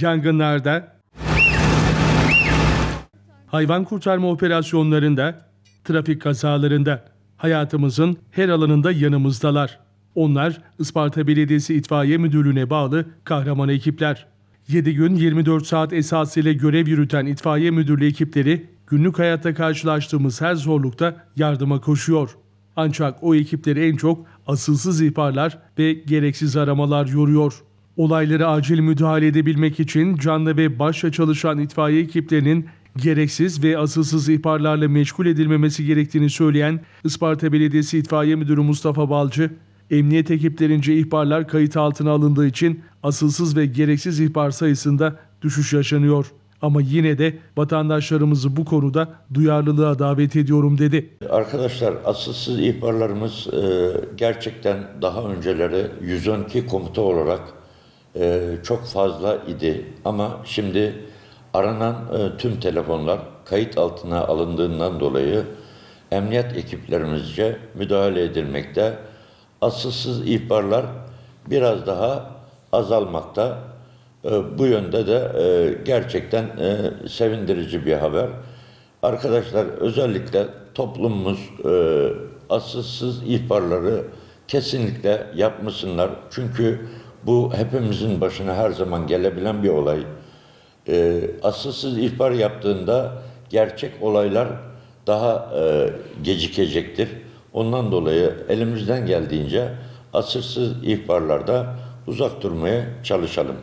Yangınlarda, hayvan kurtarma operasyonlarında, trafik kazalarında hayatımızın her alanında yanımızdalar. Onlar Isparta Belediyesi İtfaiye Müdürlüğü'ne bağlı kahraman ekipler. 7 gün 24 saat esasıyla görev yürüten itfaiye müdürlüğü ekipleri günlük hayatta karşılaştığımız her zorlukta yardıma koşuyor. Ancak o ekipleri en çok asılsız ihbarlar ve gereksiz aramalar yoruyor. Olaylara acil müdahale edebilmek için canlı ve başla çalışan itfaiye ekiplerinin gereksiz ve asılsız ihbarlarla meşgul edilmemesi gerektiğini söyleyen Isparta Belediyesi İtfaiye Müdürü Mustafa Balcı, emniyet ekiplerince ihbarlar kayıt altına alındığı için asılsız ve gereksiz ihbar sayısında düşüş yaşanıyor. Ama yine de vatandaşlarımızı bu konuda duyarlılığa davet ediyorum dedi. Arkadaşlar asılsız ihbarlarımız gerçekten daha önceleri 112 komuta olarak e, çok fazla idi. Ama şimdi aranan e, tüm telefonlar kayıt altına alındığından dolayı emniyet ekiplerimizce müdahale edilmekte. Asılsız ihbarlar biraz daha azalmakta. E, bu yönde de e, gerçekten e, sevindirici bir haber. Arkadaşlar özellikle toplumumuz e, asılsız ihbarları kesinlikle yapmasınlar. Çünkü bu hepimizin başına her zaman gelebilen bir olay. E, asılsız ihbar yaptığında gerçek olaylar daha e, gecikecektir. Ondan dolayı elimizden geldiğince asılsız ihbarlarda uzak durmaya çalışalım.